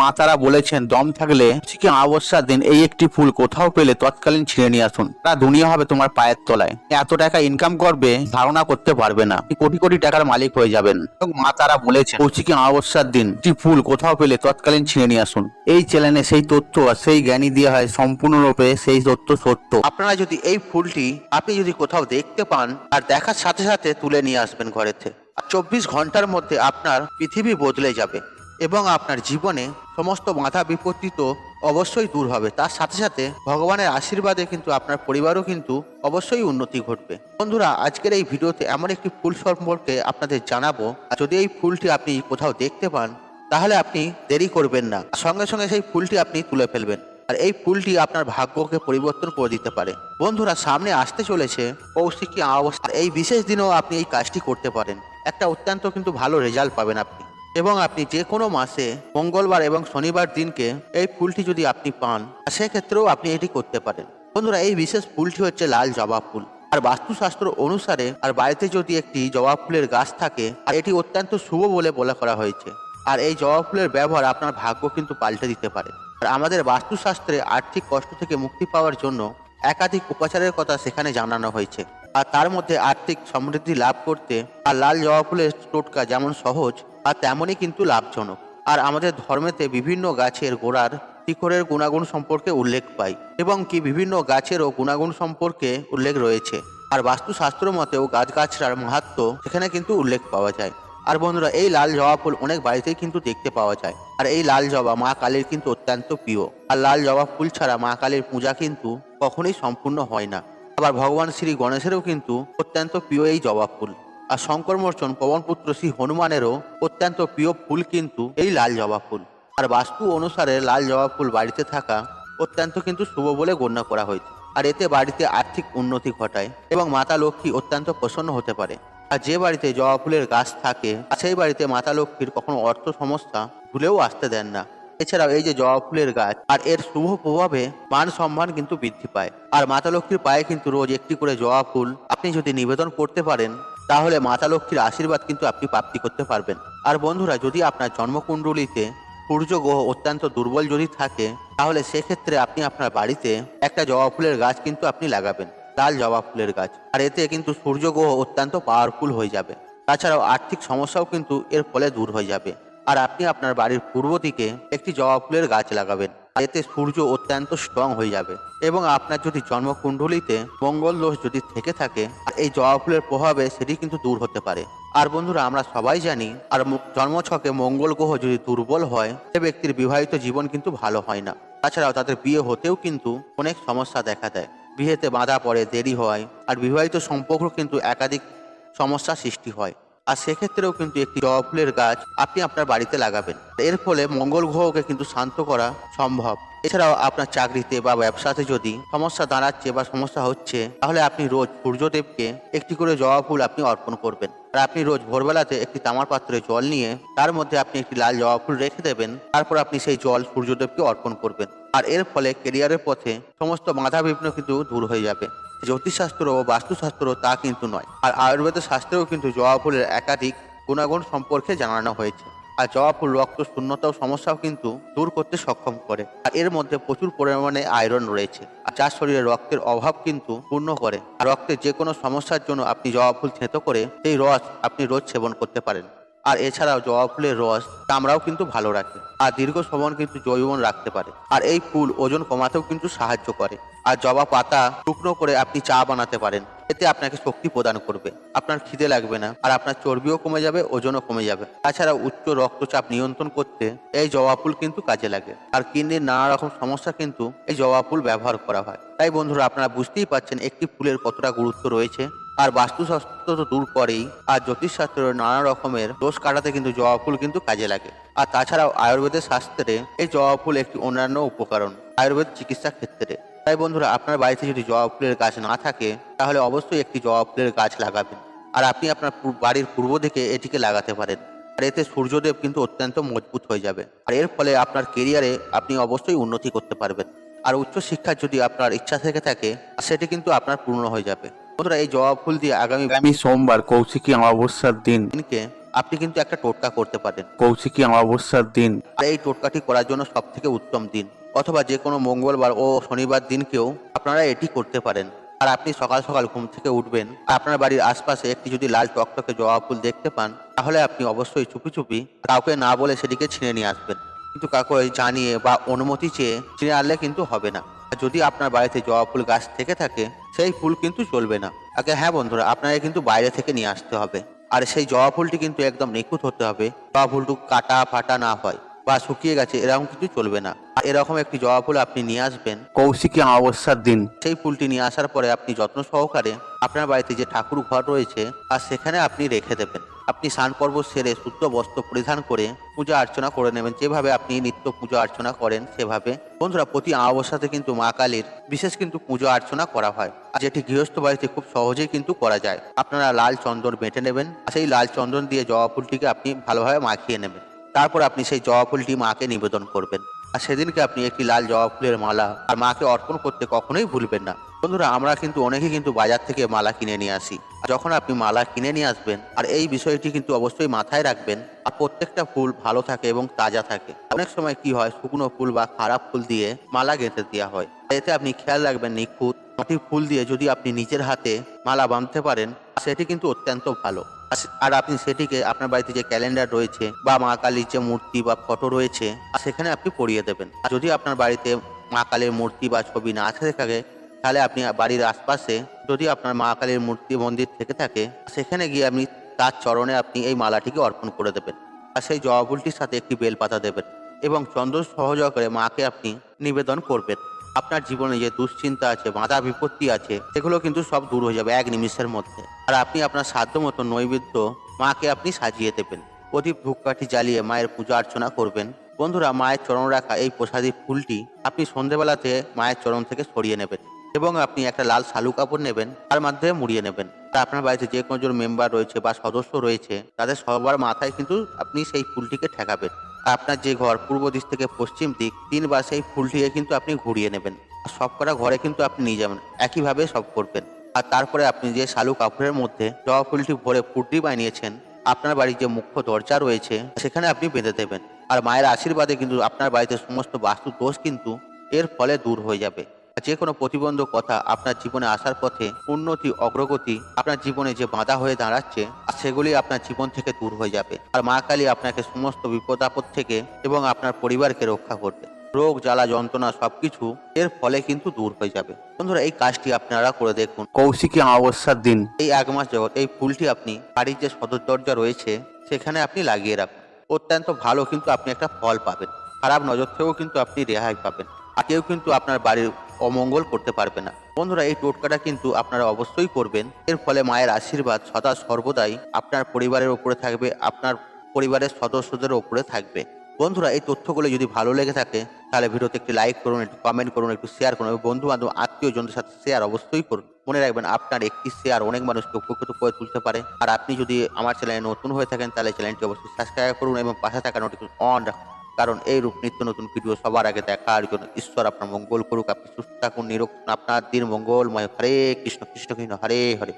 মা তারা বলেছেন, দম থাকলে ঠিক অবস্থার দিন এই একটি ফুল কোথাও পেলে তৎকালীন ছিঁড়ে নিয়ে আসুন। তা দুনিয়া হবে তোমার পায়ের তলায়। এত টাকা ইনকাম করবে, ধারণা করতে পারবে না। কোটি কোটি টাকার মালিক হয়ে যাবেন। মা তারা বলেছেন কৌশিকী অমাবস্যার দিন, একটি ফুল কোথাও পেলে তৎকালীন ছিঁড়ে নিয়ে আসুন। এই চ্যানেলে সেই তথ্য আর সেই জ্ঞানী দেওয়া হয় সম্পূর্ণরূপে সেই তথ্য সত্য। আপনারা যদি এই ফুলটি আপনি যদি কোথাও দেখতে পান আর দেখার সাথে সাথে তুলে নিয়ে আসবেন ঘরেতে। চব্বিশ ঘণ্টার মধ্যে আপনার পৃথিবী বদলে যাবে। এবং আপনার জীবনে সমস্ত বাধা বিপত্তি তো অবশ্যই দূর হবে। তার সাথে সাথে ভগবানের আশীর্বাদে কিন্তু আপনার পরিবারও কিন্তু অবশ্যই উন্নতি ঘটবে। বন্ধুরা, আজকের এই ভিডিওতে এমন একটি ফুল সম্পর্কে আপনাদের জানাব। যদি এই ফুলটি আপনি কোথাও দেখতে পান, তাহলে আপনি দেরি করবেন না। সঙ্গে সঙ্গে সেই ফুলটি আপনি তুলে ফেলবেন। আর এই ফুলটি আপনার ভাগ্যকে পরিবর্তন করে দিতে পারে। বন্ধুরা, সামনে আসতে চলেছে কৌশিকী অবস্থা। এই বিশেষ দিনেও আপনি এই কাজটি করতে পারেন। একটা অত্যন্ত কিন্তু ভালো রেজাল্ট পাবেন আপনি। এবং আপনি যে কোনো মাসে, মঙ্গলবার এবং শনিবার দিনকে এই ফুলটি যদি আপনি পান সেক্ষেত্রেও আপনি এটি করতে পারেন। বন্ধুরা, এই বিশেষ ফুলটি হচ্ছে লাল জবা ফুল। আর বাস্তুশাস্ত্র অনুসারে, আর বাড়িতে যদি একটি জবা ফুলের গাছ থাকে, আর এটি অত্যন্ত শুভ বলে বলা করা হয়েছে। আর এই জবা ফুলের ব্যবহার আপনার ভাগ্য কিন্তু পাল্টে দিতে পারে। আর আমাদের বাস্তুশাস্ত্রে আর্থিক কষ্ট থেকে মুক্তি পাওয়ার জন্য একাধিক উপাচারের কথা সেখানে জানানো হয়েছে। আর তার মধ্যে আর্থিক সমৃদ্ধি লাভ করতে, আর লাল জবা ফুলের টোটকা যেমন সহজ আর তেমনই কিন্তু লাভজনক। আর আমাদের ধর্মেতে বিভিন্ন গাছের গোড়ার শিখরের গুণাগুণ সম্পর্কে উল্লেখ পাই এবং কি বিভিন্ন গাছেরও গুণাগুণ সম্পর্কে উল্লেখ রয়েছে। আর বাস্তুশাস্ত্র মতেও গাছগাছড়ার মাহাত্ম সেখানে কিন্তু উল্লেখ পাওয়া যায়। আর বন্ধুরা, এই লাল জবা ফুল অনেক বাড়িতেই কিন্তু দেখতে পাওয়া যায়। আর এই লাল জবা মা কালীর কিন্তু অত্যন্ত প্রিয়। আর লাল জবা ফুল ছাড়া মা কালীর পূজা কিন্তু কখনোই সম্পূর্ণ হয় না। আবার ভগবান শ্রী গণেশেরও কিন্তু অত্যন্ত প্রিয় এই জবা ফুল। আর শঙ্কর মোর্চন পবনপুত্র শ্রী হনুমানেরও অত্যন্ত প্রিয় ফুল কিন্তু এই লাল জবা ফুল। আর বাস্তু অনুসারে লাল জবা ফুল বাড়িতে থাকা অত্যন্ত কিন্তু শুভ বলে গণ্য করা হয়েছে আর এতে বাড়িতে আর্থিক উন্নতি ঘটায় এবং মাতা লক্ষ্মী অত্যন্ত প্রসন্ন হতে পারে। আর যে বাড়িতে জবা ফুলের গাছ থাকে, সেই বাড়িতে মাতা লক্ষ্মীর কখনো অর্থ সমস্যা ভুলেও আসতে দেন না। এছাড়াও এই যে জবা ফুলের গাছ, আর এর শুভ প্রভাবে মান সম্মান কিন্তু বৃদ্ধি পায়। আর মাতা লক্ষ্মীর পায়ে কিন্তু রোজ একটি করে জবা ফুল আপনি যদি নিবেদন করতে পারেন তাহলে মাতা লক্ষ্মীর আশীর্বাদ কিন্তু আপনি প্রাপ্তি করতে পারবেন। আর বন্ধুরা, যদি আপনার জন্মকুণ্ডলিতে সূর্য গ্রহ অত্যন্ত দুর্বল যদি থাকে, তাহলে সেক্ষেত্রে আপনি আপনার বাড়িতে একটা জবা ফুলের গাছ কিন্তু আপনি লাগাবেন, লাল জবা ফুলের গাছ। আর এতে কিন্তু সূর্য গ্রহ অত্যন্ত পাওয়ারফুল হয়ে যাবে। তাছাড়াও আর্থিক সমস্যাও কিন্তু এর ফলে দূর হয়ে যাবে। আর আপনি আপনার বাড়ির পূর্ব দিকে একটি জবা ফুলের গাছ লাগাবেন। এতে সূর্য অত্যন্ত স্ট্রং হয়ে যাবে এবং আপনার যদি জন্মকুণ্ডলিতে মঙ্গল দোষ যদি থেকে থাকে এই জবা ফুলের প্রভাবে সেটি কিন্তু দূর হতে পারে। আর বন্ধুরা, আমরা সবাই জানি, আর জন্মছকে মঙ্গল গ্রহ যদি দুর্বল হয়, সে ব্যক্তির বিবাহিত জীবন কিন্তু ভালো হয় না। তাছাড়াও তাদের বিয়ে হতেও কিন্তু অনেক সমস্যা দেখা দেয়। বিয়েতে বাঁধা পড়ে, দেরি হয়, আর বিবাহিত সম্পর্ক কিন্তু একাধিক সমস্যা সৃষ্টি হয়। আর সেক্ষেত্রেও কিন্তু একটি জবা ফুলের গাছ আপনি আপনার বাড়িতে লাগাবেন। এর ফলে মঙ্গল গ্রহকে কিন্তু শান্ত করা সম্ভব। এছাড়াও আপনার চাকরিতে বা ব্যবসাতে যদি সমস্যা দাঁড়াচ্ছে বা সমস্যা হচ্ছে, তাহলে আপনি রোজ সূর্যদেবকে একটি করে জবা ফুল আপনি অর্পণ করবেন। আর আপনি রোজ ভোরবেলাতে একটি তামার পাত্রে জল নিয়ে তার মধ্যে আপনি একটি লাল জবা ফুল রেখে দেবেন, তারপর আপনি সেই জল সূর্যদেবকে অর্পণ করবেন। আর এর ফলে কেরিয়ারের পথে সমস্ত বাধা বিঘ্ন কিন্তু দূর হয়ে যাবে। জ্যোতিষশাস্ত্র ও বাস্তুশাস্ত্র তা কিন্তু নয়, আর আয়ুর্বেদ শাস্ত্রেও কিন্তু জবা ফুলের একাধিক গুণাগুণ সম্পর্কে জানানো হয়েছে। আর জবা ফুল রক্ত শূন্যতা ও সমস্যাও কিন্তু দূর করতে সক্ষম করে। আর এর মধ্যে প্রচুর পরিমাণে আয়রন রয়েছে। আর যার শরীরে রক্তের অভাব কিন্তু পূর্ণ করে। আর রক্তের যে কোনো সমস্যার জন্য আপনি জবা ফুল থেঁতো করে সেই রস আপনি রোজ সেবন করতে পারেন। আর এছাড়াও জবা ফুলের রস চামড়াও কিন্তু ভালো রাখে। আর দীর্ঘ সময় কিন্তু জৈবন রাখতে পারে। আর এই ফুল ওজন কমাতেও কিন্তু সাহায্য করে। আর জবা পাতা শুকনো করে আপনি চা বানাতে পারেন। এতে আপনাকে শক্তি প্রদান করবে। আপনার খিদে লাগবে না। আর আপনার চর্বিও কমে যাবে, ওজনও কমে যাবে। তাছাড়া উচ্চ রক্তচাপ নিয়ন্ত্রণ করতে এই জবা ফুল কিন্তু কাজে লাগে। আর কিডনির নানা রকম সমস্যা কিন্তু এই জবা ফুল ব্যবহার করা হয়। তাই বন্ধুরা, আপনারা বুঝতেই পারছেন একটি ফুলের কতটা গুরুত্ব রয়েছে। আর বাস্তুশাস্ত্র তো দূর করেই আর জ্যোতিষশাস্ত্রের নানা রকমের দোষ কাটাতে কিন্তু জবা ফুল কিন্তু কাজে লাগে। আর তাছাড়াও আয়ুর্বেদের শাস্ত্রে এই জবা ফুল একটি অন্যান্য উপকরণ, আয়ুর্বেদ চিকিৎসা ক্ষেত্রে। তাই বন্ধুরা, আপনার বাড়িতে যদি জবা ফুলের গাছ না থাকে, তাহলে অবশ্যই একটি জবা ফুলের গাছ লাগাবেন। আর আপনি আপনার বাড়ির পূর্ব দিকে এটিকে লাগাতে পারেন। আর এতে সূর্যদেব কিন্তু অত্যন্ত মজবুত হয়ে যাবে। আর এর ফলে আপনার কেরিয়ারে আপনি অবশ্যই উন্নতি করতে পারবেন। আর উচ্চশিক্ষার যদি আপনার ইচ্ছা থেকে থাকে, সেটি কিন্তু আপনার পূর্ণ হয়ে যাবে। বন্ধুরা এই জবা ফুল দিয়ে আগামী আগামী সোমবার কৌশিকী অমাবস্যার দিন। দিনকে আপনি কিন্তু একটা টোটকা করতে পারেন। কৌশিকী অমাবস্যার দিন। এই টোটকাটি করার জন্য সব থেকে উত্তম দিন। অথবা যে কোনো মঙ্গলবার ও শনিবার দিনকেও আপনারা এটি করতে পারেন। আর আপনি সকাল সকাল ঘুম থেকে উঠবেন। আপনার বাড়ির আশপাশে একটি যদি লাল টকটকে জবা ফুল দেখতে পান তাহলে আপনি অবশ্যই চুপি চুপি কাউকে না বলে সেটিকে ছিঁড়ে নিয়ে আসবেন। কিন্তু কাউকে জানিয়ে বা অনুমতি চেয়ে ছিঁড়ে আনলে কিন্তু হবে না। যদি আপনার বাড়িতে জবা ফুল গাছ থেকে থাকে সেই ফুল কিন্তু চলবে না। আগে হ্যাঁ বন্ধুরা আপনাকে কিন্তু বাইরে থেকে নিয়ে আসতে হবে। আর সেই জবা ফুলটি কিন্তু একদম নিখুঁত হতে হবে জবা ফুলটু কাটা ফাটা না হয় বা শুকিয়ে গেছে এরকম কিছু চলবে না। আর এরকম একটি জবা ফুল আপনি নিয়ে আসবেন কৌশিকী অমাবস্যার দিন। সেই ফুলটি নিয়ে আসার পরে আপনি যত্ন সহকারে আপনার বাড়িতে যে ঠাকুর ঘর রয়েছে আর সেখানে আপনি রেখে দেবেন। আপনি স্নান পর্ব সেরে শুদ্ধ বস্ত্র পরিধান করে পূজা অর্চনা করে নেবেন। যেভাবে আপনি নিত্য পূজা অর্চনা করেন, সেভাবে। বন্ধুরা, প্রতি অমাবস্যাতে কিন্তু মা কালীর বিশেষ কিন্তু পুজো অর্চনা করা হয়। যেটি গৃহস্থ বাড়িতে খুব সহজেই কিন্তু করা যায়। আপনারা লাল চন্দন বেটে নেবেন, আর সেই লাল চন্দন দিয়ে জবা ফুলটিকে আপনি ভালোভাবে মাখিয়ে নেবেন। তারপর আপনি সেই জবা ফুলটি মাকে নিবেদন করবেন। আর সেদিনকে আপনি একটি লাল জবা ফুলের মালা আর মাকে অর্পণ করতে কখনোই ভুলবেন না। বন্ধুরা, আমরা কিন্তু অনেকে কিন্তু বাজার থেকে মালা কিনে নিয়ে আসি। যখন আপনি মালা কিনে নিয়ে আসবেন, আর এই বিষয়টি কিন্তু অবশ্যই মাথায় রাখবেন, আর প্রত্যেকটা ফুল ভালো থাকে এবং তাজা থাকে। অনেক সময় কি হয়, শুকনো ফুল বা খারাপ ফুল দিয়ে মালা গেঁথে দেওয়া হয়। এতে আপনি খেয়াল রাখবেন নিখুঁত সঠিক ফুল দিয়ে যদি আপনি নিজের হাতে মালা বাঁধতে পারেন, সেটি কিন্তু অত্যন্ত ভালো। আর- আপনি সেটিকে আপনার বাড়িতে যে ক্যালেন্ডার রয়েছে, বা মা কালীর যে মূর্তি বা ফটো রয়েছে সেখানে আপনি পরিয়ে দেবেন। আর যদি আপনার বাড়িতে মা কালীর মূর্তি বা ছবি না থাকে, তাহলে আপনি বাড়ির আশপাশে যদি আপনার মা কালীর মূর্তি মন্দির থেকে থাকে, সেখানে গিয়ে আপনি তার চরণে আপনি এই মালাটিকে অর্পণ করে দেবেন। আর সেই জবা ফুলটির সাথে একটি বেলপাতা দেবেন এবং চন্দ্র সহযোগ করে মাকে আপনি নিবেদন করবেন। আপনার জীবনে যে দুশ্চিন্তা আছে, বাধা বিপত্তি আছে, সেগুলো কিন্তু সব দূর হয়ে যাবে এক নিমিষের মধ্যে। আর আপনি আপনার সাধ্য মতো নৈবেদ্য মাকে আপনি সাজিয়ে দেবেন। প্রদীপ ধূপকাঠি জ্বালিয়ে মায়ের পূজা অর্চনা করবেন। বন্ধুরা, মায়ের চরণ রাখা এই প্রসাদী ফুলটি আপনি সন্ধেবেলাতে মায়ের চরণ থেকে সরিয়ে নেবেন এবং আপনি একটা লাল শালু কাপড় নেবেন, তার মাধ্যমে মুড়িয়ে নেবেন। আর আপনার বাড়িতে যে কোনো জন মেম্বার রয়েছে বা সদস্য রয়েছে, তাদের সবার মাথায় কিন্তু আপনি সেই ফুলটিকে ঠেকাবেন। আপনার যে ঘর পূর্ব দিক থেকে পশ্চিম দিক তিনবার সেই ফুলটিকে কিন্তু আপনি ঘুরিয়ে নেবেন। সব করা ঘরে কিন্তু আপনি নিয়ে যাবেন। একইভাবে সব করবেন। আর তারপরে আপনি যে শালু কাপড়ের মধ্যে জবা ফুলটি ভরে ফুটটি বানিয়েছেন, আপনার বাড়ির যে মুখ্য দরজা রয়েছে, সেখানে আপনি বেঁধে দেবেন। আর মায়ের আশীর্বাদে কিন্তু আপনার বাড়িতে সমস্ত বাস্তু দোষ কিন্তু এর ফলে দূর হয়ে যাবে। যে কোনো প্রতিবন্ধকতা আপনার জীবনে আসার পথে উন্নতি অগ্রগতি আপনার জীবনে যে বাধা হয়ে দাঁড়াচ্ছে আর সেগুলি আপনার জীবন থেকে দূর হয়ে যাবে। আর মা কালী আপনাকে সমস্ত বিপদ আপদ থেকে এবং আপনার পরিবারকে রক্ষা করবে। রোগ জ্বালা যন্ত্রণা সবকিছু এর ফলে কিন্তু দূর হয়ে যাবে। বন্ধুরা এই কাজটি আপনারা করে দেখুন। কৌশিকী অমাবস্যার দিন। এই এক মাস জগৎ এই ফুলটি আপনি বাড়ির যে সদর দরজা রয়েছে সেখানে আপনি লাগিয়ে রাখুন। অত্যন্ত ভালো কিন্তু আপনি একটা ফল পাবেন। খারাপ নজর থেকেও কিন্তু আপনি রেহাই পাবেন। আর কেউ কিন্তু আপনার বাড়ির অমঙ্গল করতে পারবে না। বন্ধুরা, এই টোটকাটা কিন্তু আপনারা অবশ্যই করবেন। এর ফলে মায়ের আশীর্বাদ সদা সর্বদাই আপনার পরিবারের উপরে থাকবে, আপনার পরিবারের সদস্যদের উপরে থাকবে। বন্ধুরা, এই তথ্যগুলো যদি ভালো লেগে থাকে, তাহলে ভিডিওতে একটি লাইক করুন, একটু কমেন্ট করুন, একটু শেয়ার করুন এবং বন্ধু বান্ধব আত্মীয় জনদের সাথে শেয়ার অবশ্যই করুন। মনে রাখবেন, আপনার একটি শেয়ার অনেক মানুষকে উপকৃত করে তুলতে পারে। আর আপনি যদি আমার চ্যানেলে নতুন হয়ে থাকেন, তাহলে চ্যানেলটি অবশ্যই সাবস্ক্রাইব করুন এবং পাশে থাকা নোটিফিকেশন অন রাখুন কারণ এই রূপ নিত্য নতুন ভিডিও সবার আগে দেখার জন্য ঈশ্বর আপনার মঙ্গল করুক, আপনি সুস্থ থাকুন নিরক্ষণ আপনার দিন মঙ্গলময় হরে কৃষ্ণ কৃষ্ণ কৃষ্ণ, হরে হরে।